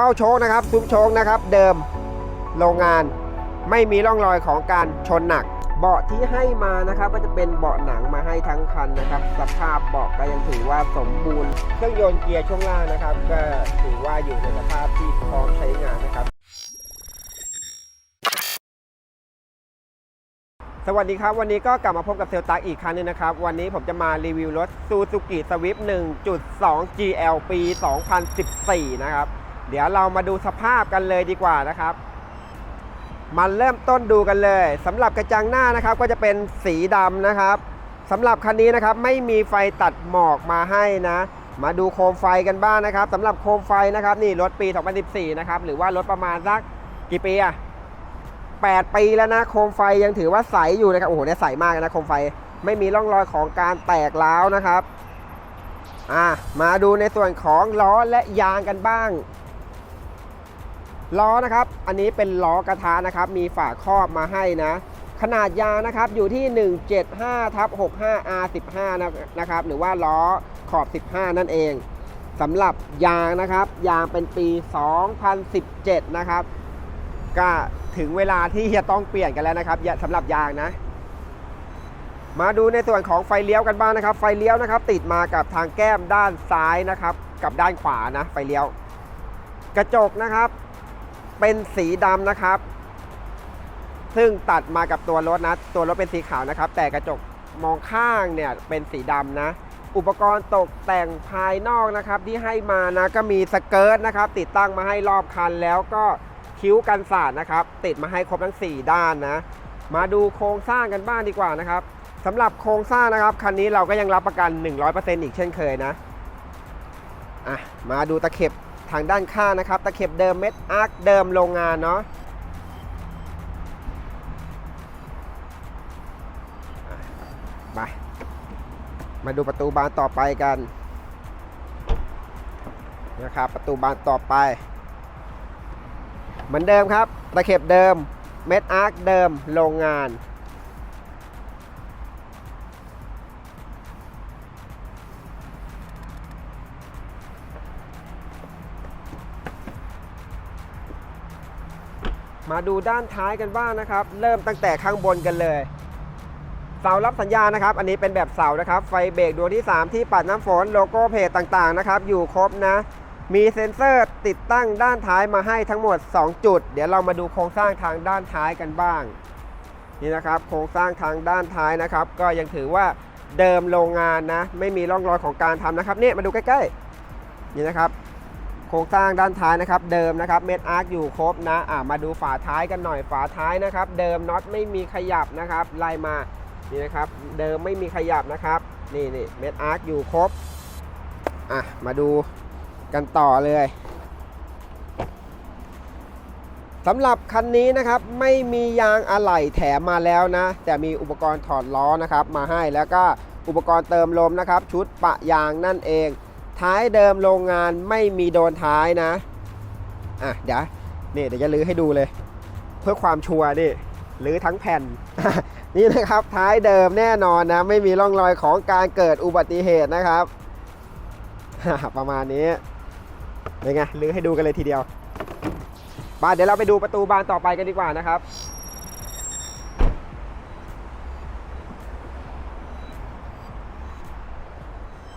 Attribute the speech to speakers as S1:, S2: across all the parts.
S1: เบ้าโชคนะครับซุ้มโชคนะครับ เดิมโรงงานไม่มีร่องรอยของการชนหนัก เบาะที่ให้มานะครับก็จะเป็นเบาะหนังมาให้ทั้งคันนะครับ สภาพเบาะก็ยังถือว่าสมบูรณ์ เครื่องยนต์เกียร์ช่วงล่างนะครับ ก็ถือว่าอยู่ในสภาพที่พร้อมใช้งานนะครับสวัสดีครับ วันนี้ก็กลับมาพบกับเซลตักอีกครั้งหนึงนะครับ วันนี้ผมจะมารีวิวรถ Suzuki Swift 1.2 GL ปี 2014 นะครับ เดี๋ยวเรามาดูสภาพกันเลยดีกว่านะครับมาเริ่มต้นดูกันเลยสำหรับกระจังหน้านะครับก็จะเป็นสีดำนะครับสำหรับคันนี้นะครับไม่มีไฟตัดหมอกมาให้นะ มาดูโคมไฟกันบ้างนะครับสำหรับโคมไฟนะครับนี่รถปี 2014 นะครับหรือว่ารถประมาณสักกี่ปีอะ8 ปีแล้วนะโคมไฟยังถือว่าใสอยู่นะครับโอ้โหเนี่ยใสมากนะโคมไฟไม่มีร่องรอยของการแตกร้าวนะครับอะมาดูในส่วนของล้อและยางกันบ้าง ล้อนะครับ อันนี้เป็นล้อกระทะนะครับ มีฝาครอบมาให้นะ ขนาดยางนะครับอยู่ที่ 175ทับ65 R15 นะนะครับ หรือว่าล้อขอบ 15 นั่นเองสำหรับยางนะครับ ยางเป็นปี 2017 นะครับ ก็ถึงเวลาที่จะต้องเปลี่ยนกันแล้วนะครับสำหรับยางนะ มาดูในส่วนของไฟเลี้ยวกันบ้างนะครับ ไฟเลี้ยวนะครับ ติดมากับทางแก้มด้านซ้ายนะครับ กับด้านขวานะ ไฟเลี้ยว กระจกนะครับ เป็นสีดำนะครับ ซึ่งตัดมากับตัวรถนะ ตัวรถเป็นสีขาวนะครับ แต่กระจกมองข้างเนี่ยเป็นสีดำนะ อุปกรณ์ตกแต่งภายนอกนะครับที่ให้มานะก็มีสเกิร์ตนะครับ ติดตั้งมาให้รอบคันแล้วก็คิ้วกันสาดนะครับ ติดมาให้ครบทั้ง 4 ด้านนะ มาดูโครงสร้างกันบ้างดีกว่านะครับสำหรับโครงสร้างนะครับคันนี้เราก็ยังรับประกัน 100%อีกเช่นเคยนะอะมาดูตะเข็บ ทางด้านข้างนะครับ ตะเข็บเดิมเม็ดอาร์คเดิมโรงงานเนาะอะไปมาดูประตูบานต่อไปกันนะครับ ประตูบานต่อไป เหมือนเดิมครับ ตะเข็บเดิม เม็ดอาร์คเดิมโรงงาน มาดูด้านท้ายกันบ้างนะครับ เริ่มตั้งแต่ข้างบนกันเลย เสารับสัญญาณนะครับ อันนี้เป็นแบบเสานะครับ ไฟเบรกดวงที่ 3 ที่ปัดน้ำฝนโลโก้เพจต่างๆนะครับ อยู่ครบนะ มีเซ็นเซอร์ติดตั้งด้านท้ายมาให้ทั้งหมด 2 จุด เดี๋ยวเรามาดูโครงสร้างทางด้านท้ายกันบ้าง นี่นะครับ โครงสร้างทางด้านท้ายนะครับ ก็ยังถือว่าเดิมโรงงานนะ ไม่มีร่องรอยของการทำนะครับ นี่มาดูใกล้ๆ นี่นะครับ โครงสร้างด้านท้ายนะครับเดิมนะครับเม็ดอาร์คอยู่ครบนะอ่ามาดูฝาท้ายกันหน่อยฝาท้ายนะครับ เดิมน็อตไม่มีขยับนะครับไล่มานี่นะครับ เดิมไม่มีขยับนะครับนี่นี่เม็ดอาร์คอยู่ครบอะมาดูกันต่อเลยสำหรับคันนี้นะครับไม่มียางอะไหล่แถมมาแล้วนะ แต่มีอุปกรณ์ถอดล้อนะครับ มาให้แล้วก็อุปกรณ์เติมลมนะครับ ชุดปะยางนั่นเอง ท้ายเดิมโรงงานไม่มีโดนท้ายนะ อะเดี๋ยวนี่เดี๋ยวจะลื้อให้ดูเลย เพื่อความชัวร์นี่ลื้อทั้งแผ่น นี่นะครับท้ายเดิมแน่นอนนะ ไม่มีร่องรอยของการเกิดอุบัติเหตุนะครับ ประมาณนี้เป็นไงลื้อให้ดูกันเลยทีเดียวบานเดี๋ยวเราไปดูประตูบานต่อไปกันดีกว่านะครับ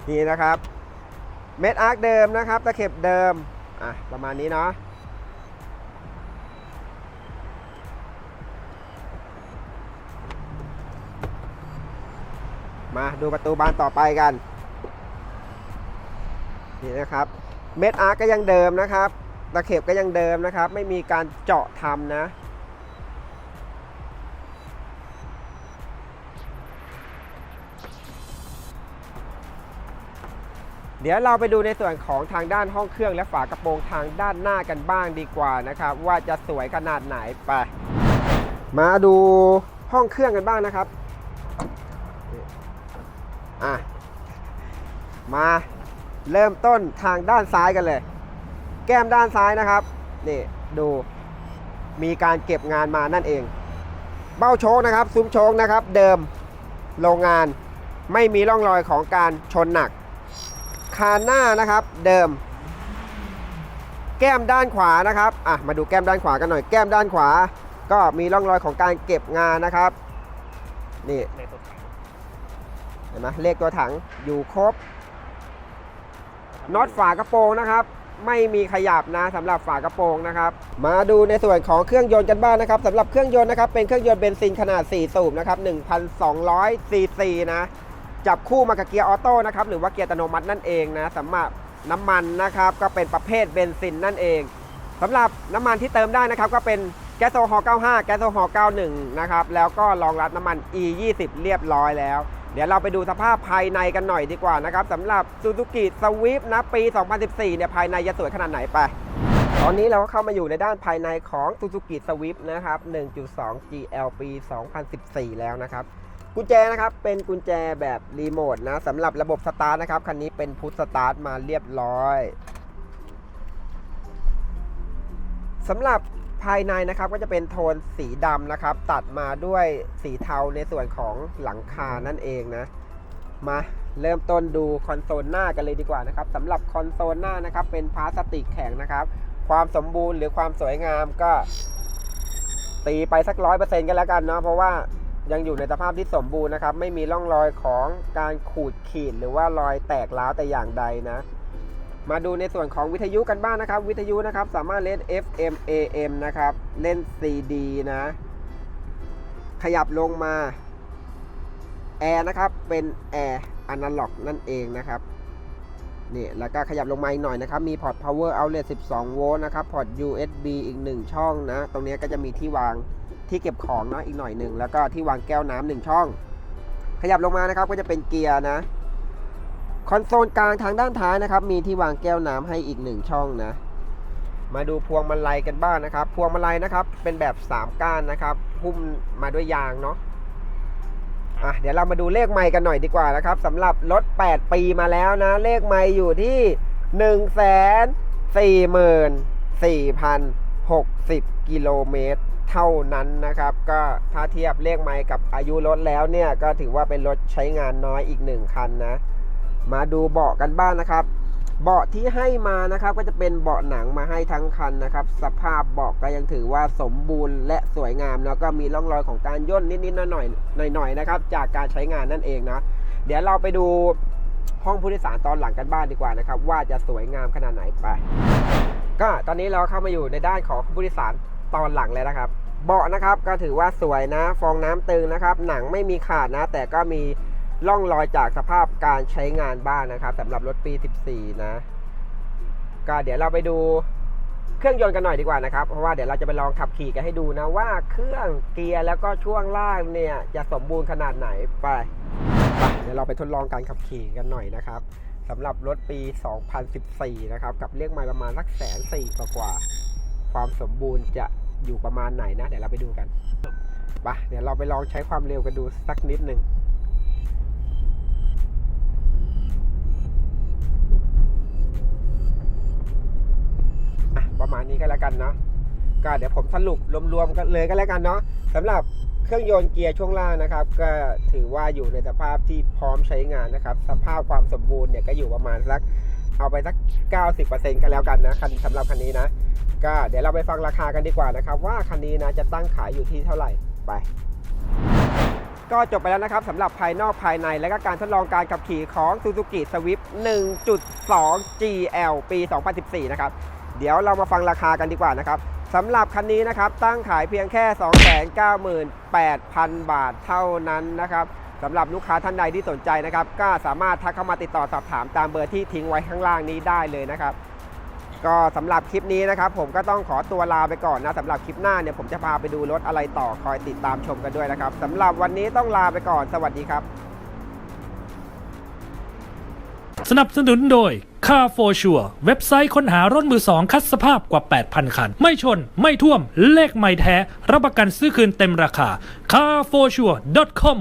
S1: นี่นะครับ เม็ดอาร์คเดิมนะครับ ตะเข็บเดิม อะ ประมาณนี้เนาะมาดูประตูบานต่อไปกัน นี่นะครับ เม็ดอาร์ก็ยังเดิมนะครับ ตะเข็บก็ยังเดิมนะครับ ไม่มีการเจาะทำนะ เดี๋ยวเราไปดูในส่วนของทางด้านห้องเครื่องและฝากระโปรงทางด้านหน้ากันบ้างดีกว่านะครับว่าจะสวยขนาดไหนไปมาดูห้องเครื่องกันบ้างนะครับอะมาเริ่มต้นทางด้านซ้ายกันเลย แก้มด้านซ้ายนะครับนี่ดูมีการเก็บงานมานั่นเอง เบ้าโชคนะครับซุ้มโชคนะครับ เดิมโรงงานไม่มีร่องรอยของการชนหนัก คานหน้านะครับเดิม แก้มด้านขวานะครับอะมาดูแก้มด้านขวากันหน่อยแก้มด้านขวา ก็มีร่องรอยของการเก็บงานนะครับนี่เห็นไหมเลขตัวถังอยู่ครบน็อตฝากระโปรงนะครับไม่มีขยับนะสำหรับฝากระโปรงนะครับ มาดูในส่วนของเครื่องยนต์กันบ้างนะครับสำหรับเครื่องยนต์นะครับเป็นเครื่องยนต์เบนซินขนาด 4 สูบนะครับ1,200ซีซีนะ จับคู่มากับเกียร์ออโต้นะครับหรือว่าเกียร์อัตโนมัตินั่นเองนะสำหรับน้ำมันนะครับก็เป็นประเภทเบนซินนั่นเองสำหรับน้ำมันที่เติมได้นะครับก็เป็นแก๊สโซฮอล์95 แก๊สโซฮอล์91 นะครับแล้วก็รองรับน้ำมัน E 20เรียบร้อยแล้ว เดี๋ยวเราไปดูสภาพภายในกันหน่อยดีกว่านะครับสำหรับ Suzuki Swift นะปี 2014 เนี่ยภายในจะสวยขนาดไหนไป ตอนนี้เราก็เข้ามาอยู่ในด้านภายในของ Suzuki Swift นะครับ 1.2 GL ปี 2014 แล้วนะครับ กุญแจนะครับเป็นกุญแจแบบรีโมทนะสำหรับระบบสตาร์ทนะครับคันนี้เป็นพุทสตาร์ทมาเรียบร้อยสำหรับภายในนะครับก็จะเป็นโทนสีดำนะครับ ตัดมาด้วยสีเทาในส่วนของหลังคานั่นเองนะ มาเริ่มต้นดูคอนโซลหน้ากันเลยดีกว่านะครับสำหรับคอนโซลหน้านะครับ เป็นพลาสติกแข็งนะครับ ความสมบูรณ์หรือความสวยงามก็ตีไปสักร้อยเปอร์เซ็นต์กันแล้วกันเนาะเพราะว่า ยังอยู่ในสภาพที่สมบูรณ์นะครับ ไม่มีร่องรอยของการขูดขีดหรือว่ารอยแตกร้าวแต่อย่างใดนะ มาดูในส่วนของวิทยุกันบ้างนะครับ วิทยุนะครับสามารถเล่น FM AM นะครับ เล่น CD นะ ขยับลงมาแอร์นะครับ เป็นแอร์อนาล็อกนั่นเองนะครับนี่แล้วก็ขยับลงมาอีกหน่อยนะครับ มีพอร์ต power outlet 12 โวลต์นะครับ พอร์ต USB อีก 1 ช่องนะ ตรงนี้ก็จะมีที่วาง ที่เก็บของเนาะอีกหน่อยหนึ่งแล้วก็ที่วางแก้วน้ำหนึ่งช่อง ขยับลงมานะครับก็จะเป็นเกียร์นะคอนโซลกลางทางด้านท้ายนะครับ มีที่วางแก้วน้ำให้อีก1ช่องนะ มาดูพวงมาลัยกันบ้างนะครับ พวงมาลัยนะครับ เป็นแบบ 3 ก้านนะครับหุ้มมาด้วยยางเนาะอะเดี๋ยวเรามาดูเลขไมค์กันหน่อยดีกว่านะครับสำหรับรถ 8 ปีมาแล้วนะ เลขไมค์อยู่ที่ 1 4 4 0 60กิโลเมตร เท่านั้นนะครับ ก็ถ้าเทียบเลขไมค์กับอายุรถแล้วเนี่ย ก็ถือว่าเป็นรถใช้งานน้อยอีก 1 คันนะ มาดูเบาะกันบ้างนะครับ เบาะที่ให้มานะครับก็จะเป็นเบาะหนังมาให้ทั้งคันนะครับ สภาพเบาะก็ยังถือว่าสมบูรณ์และสวยงามแล้วก็มีร่องรอยของการย่นนิดๆหน่อยๆหน่อยๆนะครับ จากการใช้งานนั่นเองนะเดี๋ยวเราไปดูห้องผู้โดยสารตอนหลังกันบ้างดีกว่านะครับ ว่าจะสวยงามขนาดไหนไป ก็ตอนนี้เราเข้ามาอยู่ในด้านของผู้โดยสาร ตอนหลังแล้วนะครับ เบาะนะครับก็ถือว่าสวยนะ ฟองน้ำตึงนะครับ หนังไม่มีขาดนะ แต่ก็มีร่องรอยจากสภาพการใช้งานบ้างนะครับสำหรับรถปี 14 นะ ก็เดี๋ยวเราไปดูเครื่องยนต์กันหน่อยดีกว่านะครับ เพราะว่าเดี๋ยวเราจะไปลองขับขี่กันให้ดูนะว่าเครื่องเกียร์แล้วก็ช่วงล่างเนี่ยจะสมบูรณ์ขนาดไหนไปเดี๋ยวเราไปทดลองการขับขี่กันหน่อยนะครับสำหรับรถปี 2014 นะครับ กับเลขไมล์ประมาณสักแสนสี่กว่า ความสมบูรณ์จะ อยู่ประมาณไหนนะ เดี๋ยวเราไปดูกันไปเดี๋ยวเราไปลองใช้ความเร็วกันดูสักนิดหนึ่งอะประมาณนี้ก็แล้วกันเนาะก็เดี๋ยวผมสรุปรวมๆกันเลยก็แล้วกันเนาะสำหรับเครื่องยนต์เกียร์ช่วงล่างนะครับ ก็ถือว่าอยู่ในสภาพที่พร้อมใช้งานนะครับ สภาพความสมบูรณ์เนี่ยก็อยู่ประมาณสักเอาไปสัก 90%กันแล้วกันนะคันสำหรับคันนี้นะ ก็เดี๋ยวเราไปฟังราคากันดีกว่านะครับ ว่าคันนี้นะจะตั้งขายอยู่ที่เท่าไหร่ไปก็จบไปแล้วนะครับสำหรับภายนอกภายในและก็การทดลองการขับขี่ของ Suzuki Swift 1.2 GL ปี 2014 นะครับ เดี๋ยวเรามาฟังราคากันดีกว่านะครับสำหรับคันนี้นะครับ ตั้งขายเพียงแค่ 298,000 บาทเท่านั้นนะครับสำหรับลูกค้าท่านใดที่สนใจนะครับ ก็สามารถทักเข้ามาติดต่อสอบถามตามเบอร์ที่ทิ้งไว้ข้างล่างนี้ได้เลยนะครับ ก็สำหรับคลิปนี้นะครับผมก็ต้องขอตัวลาไปก่อนนะสำหรับคลิปหน้าเนี่ยผมจะพาไปดูรถอะไรต่อคอยติดตามชมกันด้วยนะครับสำหรับวันนี้ต้องลาไปก่อนสวัสดีครับ
S2: สนับสนุนโดย Car for Sure เว็บไซต์ค้นหารถมือสองคัดสภาพกว่า 8,000 คัน ไม่ชน ไม่ท่วม เลขไม่แท้ รับประกันซื้อคืนเต็มราคา carforsure.com